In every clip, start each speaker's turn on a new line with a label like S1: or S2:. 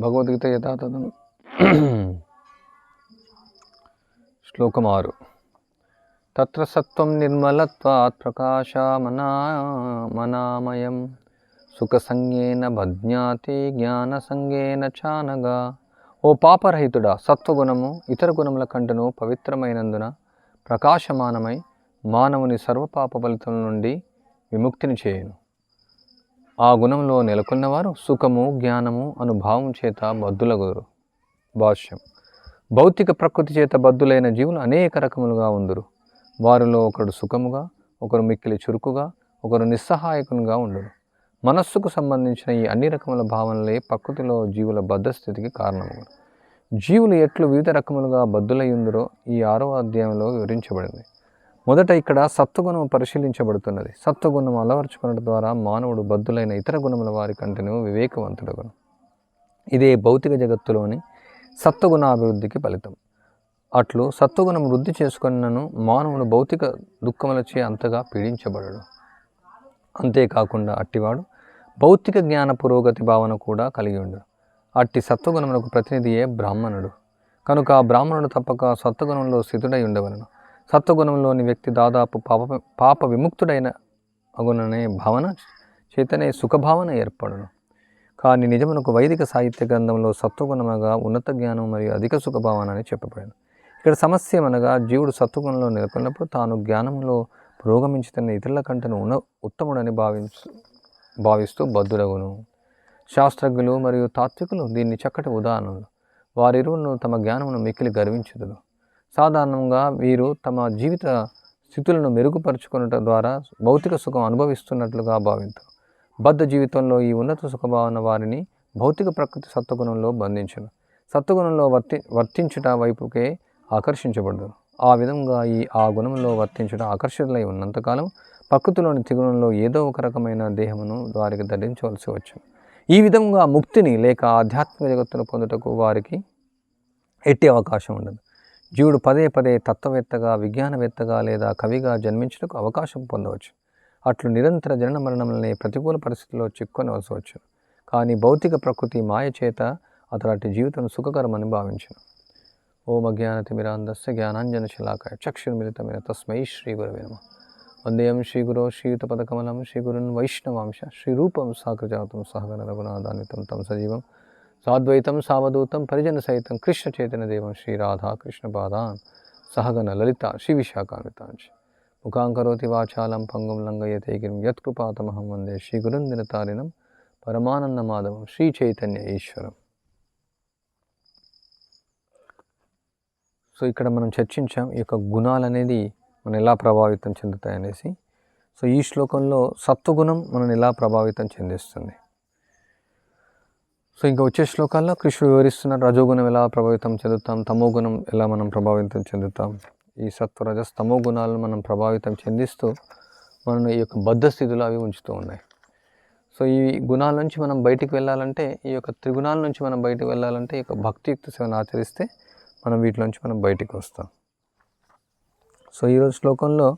S1: భగవద్గీత యథాతథం. శ్లోకం ఆరు. తత్ర సత్వం నిర్మలత్వాత్ ప్రకాశమనా మనామయం. సుఖసంగేన భజ్ఞాతి జ్ఞానసంగేన చానగా. ఓ పాపరహితుడా సత్వగుణము ఇతర గుణముల కంటను పవిత్రమైనందున ప్రకాశమానమై మానవుని సర్వపాప ఫలితం నుండి విముక్తిని చేయును. ఆ గుణంలో నెలకొన్నవారు సుఖము జ్ఞానము అనుభావం చేత బద్దులగురు భాష్యం. భౌతిక ప్రకృతి చేత బద్దులైన జీవులు అనేక రకములుగా ఉందరు. వారిలో ఒకడు సుఖముగా ఒకరు మిక్కిలి చురుకుగా ఒకరు నిస్సహాయకునిగా ఉండరు మనస్సుకు సంబంధించిన ఈ అన్ని రకముల భావనలే ప్రకృతిలో జీవుల బద్ధస్థితికి కారణము జీవులు ఎట్లు వివిధ రకములుగా బద్దులై ఉందరో ఈ ఆరవ అధ్యాయంలో వివరించబడింది. మొదట ఇక్కడ సత్వగుణం పరిశీలించబడుతున్నది. సత్వగుణం అలవర్చుకున్నట ద్వారా మానవుడు బద్దులైన ఇతర గుణముల వారి కంటేనూ వివేకవంతుడగును. ఇదే భౌతిక జగత్తులోని సత్వగుణాభివృద్ధికి ఫలితం. అట్లు సత్వగుణం వృద్ధి చేసుకున్నను మానవుడు భౌతిక దుఃఖములచే అంతగా పీడించబడడు. అంతేకాకుండా అట్టివాడు భౌతిక జ్ఞాన పురోగతి భావన కూడా కలిగి ఉండు అట్టి సత్వగుణములకు ప్రతినిధియే బ్రాహ్మణుడు. కనుక ఆ బ్రాహ్మణుడు తప్పక సత్వగుణంలో స్థితుడై ఉండవలను. సత్వగుణంలోని వ్యక్తి దాదాపు పాప పాప విముక్తుడైన అగుననే భావన చేతనే సుఖభావన ఏర్పడను. కానీ నిజమునకు వైదిక సాహిత్య గ్రంథంలో సత్వగుణముగా ఉన్నత జ్ఞానం మరియు అధిక సుఖభావన అని చెప్పబడింది ఇక్కడ సమస్య అనగా జీవుడు సత్వగుణంలో నెలకొన్నప్పుడు తాను జ్ఞానంలో పురోగమించుతున్న ఇతరుల కంటను ఉన్న ఉత్తముడని భావించు భావిస్తూ బద్దులగును శాస్త్రజ్ఞులు మరియు తాత్వికులు దీన్ని చక్కటి ఉదాహరణలు. వారిరువును తమ జ్ఞానమును మిక్కిలి గర్వించుదురు. సాధారణంగా వీరు తమ జీవిత స్థితులను మెరుగుపరుచుకున్నట ద్వారా భౌతిక సుఖం అనుభవిస్తున్నట్లుగా భావించారు బద్ధ జీవితంలో ఈ ఉన్నత సుఖభావన వారిని భౌతిక ప్రకృతి సత్వగుణంలో బంధించను. సత్వగుణంలో వర్తి వర్తించుట వైపుకే ఆకర్షించబడదు ఆ విధంగా ఈ ఆ గుణంలో వర్తించుట ఆకర్షితులై ఉన్నంతకాలం ప్రకృతిలోని త్రిగుణంలో ఏదో ఒక రకమైన దేహమును వారికి ధరించవలసి వచ్చు ఈ విధంగా ముక్తిని లేక ఆధ్యాత్మిక జగత్తును పొందుటకు వారికి ఎట్టి అవకాశం ఉండదు. జీవుడు పదే పదే తత్వవేత్తగా విజ్ఞానవేత్తగా లేదా కవిగా జన్మించుటకు అవకాశం పొందవచ్చు. అట్లు నిరంతర జనన మరణములనే ప్రతికూల పరిస్థితుల్లో చిక్కునవలసవచ్చు కానీ భౌతిక ప్రకృతి మాయ చేత అతడి జీవితం సుఖకరమని భావించను. ఓం అజ్ఞానతిమిరాంధస్య జ్ఞానాంజన శిలాకాయ చక్షుర్మిలితమైన తస్మై శ్రీ గురవే నమ. వందేయం పదకమలం శ్రీ గురున్ వైష్ణవాంశ శ్రీరూపం సాకృజాతం సహగన రఘునాథాన్వితం తం సజీవం సాద్వైతం సావధూతం పరిజన సహితం కృష్ణ చైతన్య దేవం శ్రీ రాధా కృష్ణ పాదాన్ సహగన లలిత శ్రీ విశాఖాన్వితాంశ ముఖాంకరోతి వాచాలం పంగుం లంగయతేగిరిం యత్కృపాతమహం వందే శ్రీ గురుందినతారిణం పరమానంద మాధవం శ్రీ చైతన్య ఈశ్వరం. సో ఇక్కడ మనం చర్చించాం ఈ యొక్క గుణాలు అనేది మనం ఎలా ప్రభావితం చెందుతాయనేసి. సో ఈ శ్లోకంలో సత్వగుణం మనం ఎలా ప్రభావితం చెందిస్తుంది? సో ఇంకా వచ్చే శ్లోకాల్లో కృష్ణుడు వివరిస్తున్న రజోగుణం ఎలా ప్రభావితం చెందుతాం తమో గుణం ఎలా మనం ప్రభావితం చెందుతాం ఈ సత్వ తమో గుణాలను మనం ప్రభావితం చెందిస్తూ మనం ఈ యొక్క బద్ధ స్థితిలో అవి ఉంచుతూ ఉన్నాయి. సో ఈ గుణాల నుంచి మనం బయటికి వెళ్ళాలంటే ఈ యొక్క త్రిగుణాల నుంచి మనం బయటికి వెళ్ళాలంటే ఈ యొక్క భక్తియుక్త సేవను ఆచరిస్తే మనం వీటిలోంచి మనం బయటికి వస్తాం. సో ఈరోజు శ్లోకంలో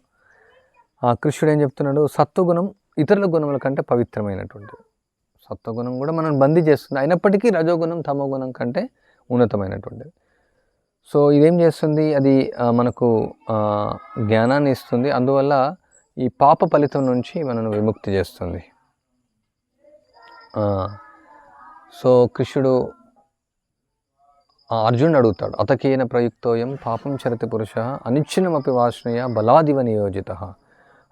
S1: ఆ కృష్ణుడు ఏం చెప్తున్నాడు? సత్వగుణం ఇతరుల గుణముల కంటే పవిత్రమైనటువంటిది. సత్వగుణం కూడా మనం బందీ చేస్తుంది. అయినప్పటికీ రజోగుణం తమోగుణం కంటే ఉన్నతమైనటువంటిది. సో ఇదేం చేస్తుంది? అది మనకు జ్ఞానాన్ని ఇస్తుంది. అందువల్ల ఈ పాప ఫలితం నుంచి మనను విముక్తి చేస్తుంది. సో కృష్ణుడు అర్జునుడు అడుగుతాడు అతకేన ప్రయుక్తోయం పాపం చరతి పురుష అనిచ్చినమపి వాష్ణయ బలాదివ నియోజిత.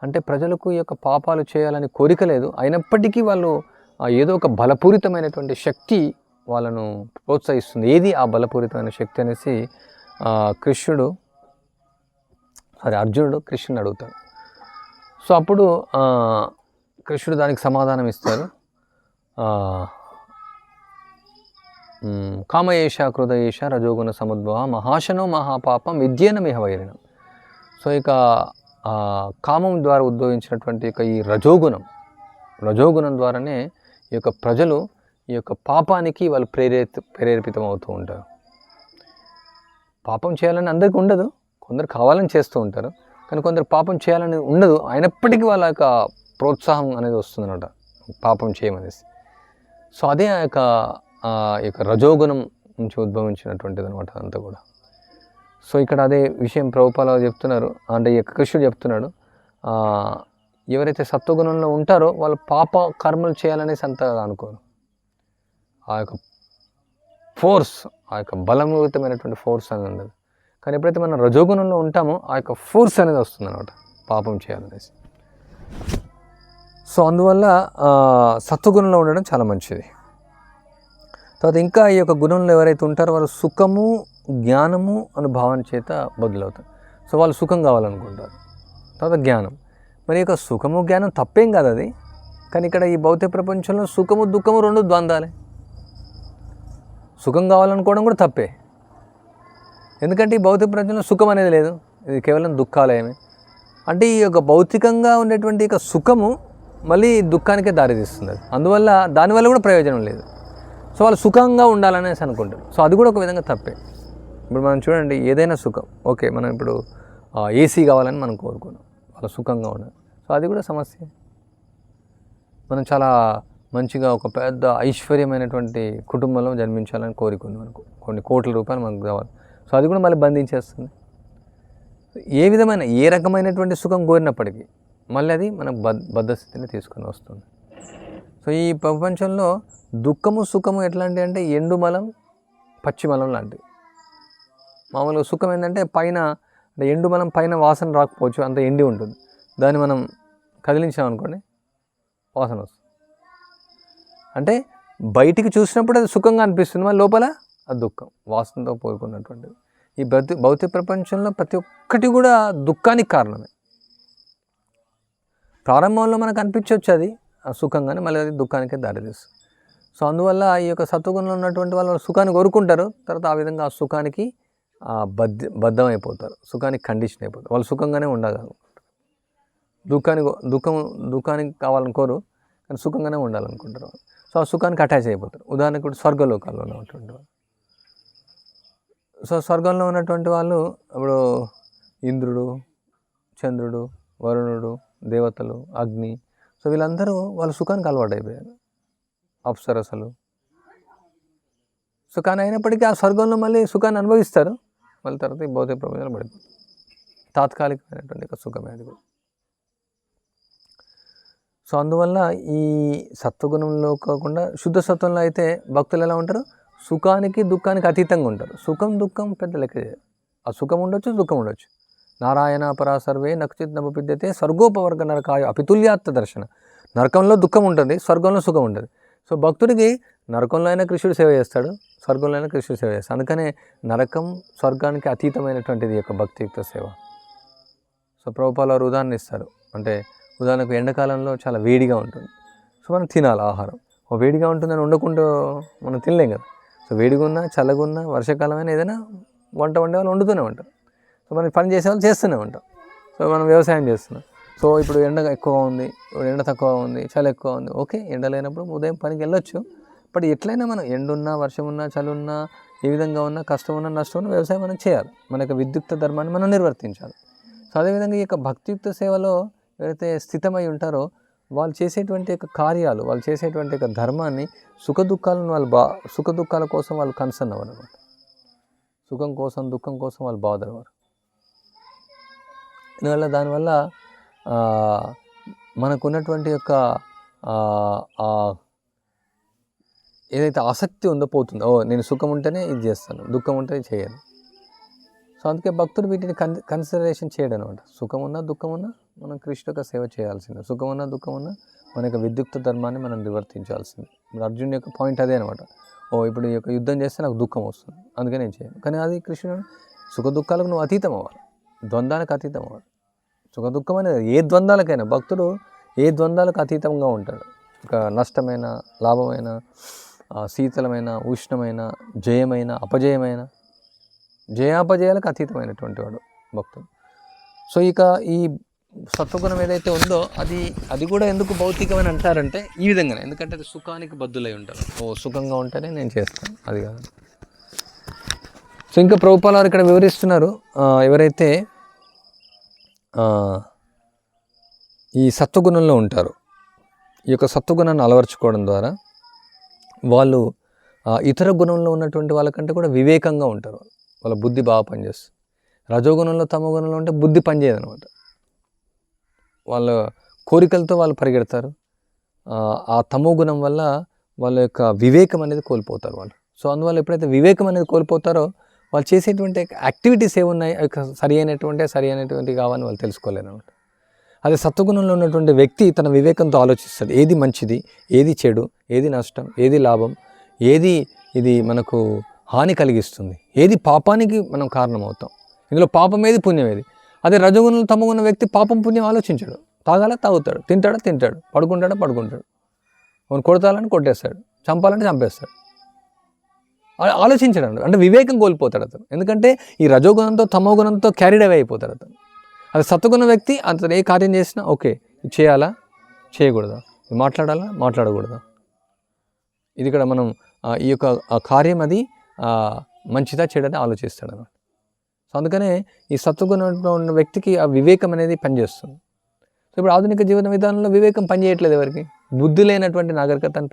S1: అంటే ప్రజలకు ఈ యొక్క పాపాలు చేయాలని కోరిక లేదు. అయినప్పటికీ వాళ్ళు ఏదో ఒక బలపూరితమైనటువంటి శక్తి వాళ్ళను ప్రోత్సహిస్తుంది. ఏది ఆ బలపూరితమైన శక్తి అనేసి కృష్ణుడు సారీ అర్జునుడు కృష్ణుని అడుగుతాడు. సో అప్పుడు కృష్ణుడు దానికి సమాధానం ఇస్తారు కామయేష కృదయేష రజోగుణ సముద్భవ మహాశనో మహాపాపం విద్యేన మిహ వైరిణం సో ఇక కామం ద్వారా ఉద్భవించినటువంటి ఇక ఈ రజోగుణం రజోగుణం ద్వారానే ఈ యొక్క ప్రజలు ఈ యొక్క పాపానికి వాళ్ళు ప్రేరేత ప్రేరేపితం అవుతూ ఉంటారు. పాపం చేయాలని అందరికీ ఉండదు. కొందరు కావాలని చేస్తూ ఉంటారు. కానీ కొందరు పాపం చేయాలని ఉండదు. అయినప్పటికీ వాళ్ళ యొక్క ప్రోత్సాహం అనేది వస్తుందన్నమాట. పాపం చేయమనేసి. సో అదే ఆ యొక్క ఆ యొక్క రజోగుణం నుంచి ఉద్భవించినటువంటిది అనమాట అంతా కూడా. సో ఇక్కడ అదే విషయం ప్రభుపాల చెప్తున్నారు. అంటే ఈ యొక్క కృష్ణుడు చెప్తున్నాడు. ఎవరైతే సత్వగుణంలో ఉంటారో వాళ్ళు పాప కర్మలు చేయాలనేసి అంతగా అనుకోరు. ఆ యొక్క ఫోర్స్ ఆ యొక్క బలమూతమైనటువంటి ఫోర్స్ అనేది ఉండదు. కానీ ఎప్పుడైతే మనం రజోగుణంలో ఉంటామో ఆ యొక్క ఫోర్స్ అనేది వస్తుంది అనమాట పాపం చేయాలనేసి. సో అందువల్ల సత్వగుణంలో ఉండడం చాలా మంచిది. తర్వాత ఇంకా ఈ యొక్క గుణంలో ఎవరైతే ఉంటారో వాళ్ళు సుఖము జ్ఞానము అనే భావన చేత బదులవుతారు. సో వాళ్ళు సుఖం కావాలనుకుంటారు. తర్వాత జ్ఞానం. మరి యొక్క సుఖము జ్ఞానం తప్పేం కాదు అది. కానీ ఇక్కడ ఈ భౌతిక ప్రపంచంలో సుఖము దుఃఖము రెండు ద్వంద్వాలే సుఖం కావాలనుకోవడం కూడా తప్పే. ఎందుకంటే ఈ భౌతిక ప్రపంచంలో సుఖం అనేది లేదు. ఇది కేవలం దుఃఖాలయమే. అంటే ఈ యొక్క భౌతికంగా ఉండేటువంటి యొక్క సుఖము మళ్ళీ దుఃఖానికే దారితీస్తుంది అది. అందువల్ల దానివల్ల కూడా ప్రయోజనం లేదు. సో వాళ్ళు సుఖంగా ఉండాలనేసి అనుకుంటారు. సో అది కూడా ఒక విధంగా తప్పే. ఇప్పుడు మనం చూడండి ఏదైనా సుఖం. ఓకే మనం ఇప్పుడు ఏసీ కావాలని మనం కోరుకున్నాం. వాళ్ళు సుఖంగా ఉండదు. సో అది కూడా సమస్య. మనం చాలా మంచిగా ఒక పెద్ద ఐశ్వర్యమైనటువంటి కుటుంబంలో జన్మించాలని కోరికుంది మనకు. కొన్ని కోట్ల రూపాయలు మనకు కావాలి. సో అది కూడా మళ్ళీ బంధించేస్తుంది. ఏ విధమైన ఏ రకమైనటువంటి సుఖం కోరినప్పటికీ మళ్ళీ అది మన బద్ బద్ధస్థితిని తీసుకొని వస్తుంది. సో ఈ ప్రపంచంలో దుఃఖము సుఖము ఎట్లాంటి అంటే ఎండుమలం పచ్చిమలం లాంటివి. మామూలుగా సుఖం ఏంటంటే పైన అంటే ఎండు మనం పైన వాసన రాకపోవచ్చు అంత ఎండి ఉంటుంది. దాన్ని మనం కదిలించామనుకోండి వాసన వస్తుంది. అంటే బయటికి చూసినప్పుడు అది సుఖంగా అనిపిస్తుంది మరి లోపల అది దుఃఖం వాసనతో కోరుకున్నటువంటిది ఈ భౌతి భౌతిక ప్రపంచంలో ప్రతి ఒక్కటి కూడా దుఃఖానికి కారణమే. ప్రారంభంలో మనకు అనిపించవచ్చు అది ఆ సుఖంగానే మళ్ళీ అది దుఃఖానికే దారితీస్తుంది. సో అందువల్ల ఈ యొక్క సత్వగుణంలో ఉన్నటువంటి వాళ్ళు సుఖాన్ని కోరుకుంటారు తర్వాత ఆ విధంగా ఆ సుఖానికి ఆ బద్ధ బద్ధం అయిపోతారు సుఖానికి కండిషన్ అయిపోతారు. వాళ్ళు సుఖంగానే ఉండగలరు దుఃఖానికి దుఃఖం దుఃఖానికి కావాలని కోరు కానీ సుఖంగానే ఉండాలనుకుంటారు. సో ఆ సుఖానికి అటాచ్ అయిపోతారు. ఉదాహరణకు ఇప్పుడు స్వర్గలోకాల్లో ఉన్నటువంటి వాళ్ళు. సో స్వర్గంలో ఉన్నటువంటి వాళ్ళు ఇప్పుడు ఇంద్రుడు చంద్రుడు వరుణుడు దేవతలు అగ్ని సో వీళ్ళందరూ వాళ్ళ సుఖానికి అలవాటు అయిపోయారు అప్సరసలు. సో కానీ అయినప్పటికీ ఆ స్వర్గంలో మళ్ళీ సుఖాన్ని అనుభవిస్తారు. మళ్ళీ తర్వాత ఈ భౌతిక ప్రపంచంలో పడిపోతుంది తాత్కాలికమైనటువంటి ఒక సుఖమే అది కూడా. సో అందువల్ల ఈ సత్వగుణంలో కాకుండా శుద్ధ సత్వంలో అయితే భక్తులు ఎలా ఉంటారు? సుఖానికి దుఃఖానికి అతీతంగా ఉంటారు. సుఖం దుఃఖం పెద్ద లెక్క ఆ సుఖం ఉండొచ్చు దుఃఖం ఉండొచ్చు. నారాయణ పరా సర్వే నక్షిత్ నభపిద్యతే స్వర్గోపవర్గ నరకాయ అపితుల్యాత్త దర్శన. నరకంలో దుఃఖం ఉంటుంది స్వర్గంలో సుఖం ఉంటుంది. సో భక్తుడికి నరకంలో అయినా కృష్ణుడు సేవ చేస్తాడు స్వర్గంలో అయినా కృష్ణుడు సేవ చేస్తాడు. అందుకనే నరకం స్వర్గానికి అతీతమైనటువంటిది యొక్క భక్తియుక్త సేవ. సో ప్రభుపాల వారు ఉదాహరణ ఇస్తారు. అంటే ఉదాహరణకు ఎండాకాలంలో చాలా వేడిగా ఉంటుంది. సో మనం తినాలి ఆహారం. ఓ వేడిగా ఉంటుందని వండుకుంటూ మనం తినలేం కదా. సో వేడిగా ఉన్నా చల్లగా ఉన్నా వర్షాకాలమైన ఏదైనా వంట వండే వాళ్ళు వండుతూనే ఉంటాం సో మనం పని చేసే వాళ్ళు చేస్తూనే ఉంటాం. సో మనం వ్యవసాయం చేస్తున్నాం. సో ఇప్పుడు ఎండ ఎక్కువ ఉంది ఇప్పుడు ఎండ తక్కువ ఉంది చలి ఎక్కువ ఉంది. ఓకే ఎండ లేనప్పుడు ఉదయం పనికి వెళ్ళొచ్చు. బట్ ఎట్లయినా మనం ఎండ ఉన్నా వర్షం ఉన్నా చలి ఉన్నా ఏ విధంగా ఉన్నా కష్టం ఉన్నా నష్టం ఉన్నా వ్యవసాయం మనం చేయాలి. మన యొక్క విద్యుక్త ధర్మాన్ని మనం నిర్వర్తించాలి. సో అదేవిధంగా ఈ యొక్క భక్తియుక్త సేవలో ఎవరైతే స్థితమై ఉంటారో వాళ్ళు చేసేటువంటి యొక్క కార్యాలు వాళ్ళు చేసేటువంటి యొక్క ధర్మాన్ని సుఖ దుఃఖాలను వాళ్ళు బా సుఖ దుఃఖాల కోసం వాళ్ళు కన్సర్న్ అవ్వరు అనమాట సుఖం కోసం దుఃఖం కోసం వాళ్ళు బాధపడవారు. దీనివల్ల దానివల్ల మనకున్నటువంటి యొక్క ఏదైతే ఆసక్తి ఉందో పోతుందో ఓ నేను సుఖం ఉంటేనే ఇది చేస్తాను దుఃఖం ఉంటే చేయను. సో అందుకే భక్తుడు వీటిని కన్ కన్సిడరేషన్ చేయడం అనమాట సుఖం ఉన్నా దుఃఖం ఉన్నా మనం కృష్ణ యొక్క సేవ చేయాల్సిందే. సుఖం ఉన్నా దుఃఖం ఉన్నా మన యొక్క విద్యుక్త ధర్మాన్ని మనం నివర్తించాల్సిందే. అర్జున్ యొక్క పాయింట్ అదే అనమాట. ఓ ఇప్పుడు ఈ యొక్క యుద్ధం చేస్తే నాకు దుఃఖం వస్తుంది. అందుకే నేను చేయను. కానీ అది కృష్ణుడు సుఖ దుఃఖాలకు నువ్వు అతీతం అవ్వాలి ద్వంద్వానికి అతీతం అవ్వాలి సుఖ దుఃఖమైన ఏ ద్వంద్వాలకైనా భక్తుడు ఏ ద్వంద్వాలకు అతీతంగా ఉంటాడు. ఒక నష్టమైన లాభమైన శీతలమైన ఉష్ణమైన జయమైన అపజయమైన జయాపజయాలకు అతీతమైనటువంటి వాడు భక్తుడు. సో ఇక ఈ సత్వగుణం ఏదైతే ఉందో అది అది కూడా ఎందుకు భౌతికమని అంటారంటే ఈ విధంగానే. ఎందుకంటే అది సుఖానికి బద్దులై ఉంటారు. ఓ సుఖంగా ఉంటేనే నేను చేస్తాను. అది కాదు. సో ఇంకా ప్రభుపాల వారు ఇక్కడ వివరిస్తున్నారు. ఎవరైతే ఈ సత్వగుణంలో ఉంటారు. ఈ యొక్క సత్వగుణాన్ని అలవర్చుకోవడం ద్వారా వాళ్ళు ఇతర గుణంలో ఉన్నటువంటి వాళ్ళకంటే కూడా వివేకంగా ఉంటారు. వాళ్ళ బుద్ధి బాగా పనిచేస్తుంది. రజోగుణంలో తమో గుణంలో ఉంటే బుద్ధి పనిచేయదు అనమాట వాళ్ళ కోరికలతో వాళ్ళు పరిగెడతారు. ఆ, ఆ తమో గుణం వల్ల వాళ్ళ యొక్క వివేకం అనేది కోల్పోతారు వాళ్ళు. సో అందువల్ల ఎప్పుడైతే వివేకం అనేది కోల్పోతారో వాళ్ళు చేసేటువంటి యాక్టివిటీస్ ఏమున్నాయి? సరి అయినటువంటి సరి అయినటువంటి కావని వాళ్ళు తెలుసుకోలేరు అనమాట అదే సత్వగుణంలో ఉన్నటువంటి వ్యక్తి తన వివేకంతో ఆలోచిస్తాడు. ఏది మంచిది? ఏది చెడు? ఏది నష్టం? ఏది లాభం? ఏది ఇది మనకు హాని కలిగిస్తుంది? ఏది పాపానికి మనం కారణమవుతాం? ఇందులో పాపం ఏది? పుణ్యం ఏది? అదే రజగుణంలో తమగున్న వ్యక్తి పాపం పుణ్యం ఆలోచించాడు. తాగాలా? తాగుతాడు. తింటాడా? తింటాడు. పడుకుంటాడా? పడుకుంటాడు. అవును కొడతాలని కొట్టేస్తాడు. చంపాలంటే చంపేస్తాడు. ఆలోచించడం అంటే వివేకం కోల్పోతాడు అతను. ఎందుకంటే ఈ రజోగుణంతో తమోగుణంతో క్యారీడ్ అవే అయిపోతాడు అతను. అది సత్వగుణ వ్యక్తి అతను ఏ కార్యం చేసినా ఓకే చేయాలా? చేయకూడదా? మాట్లాడాలా? మాట్లాడకూడదా? ఇది ఇక్కడ మనం ఈ యొక్క కార్యం అది మంచిదా చెడని ఆలోచిస్తాడు అనమాట సో అందుకనే ఈ సత్వగుణంలో ఉన్న వ్యక్తికి ఆ వివేకం అనేది పనిచేస్తుంది. సో ఇప్పుడు ఆధునిక జీవన విధానంలో వివేకం పనిచేయట్లేదు ఎవరికి? బుద్ధి లేనటువంటి నాగరికతను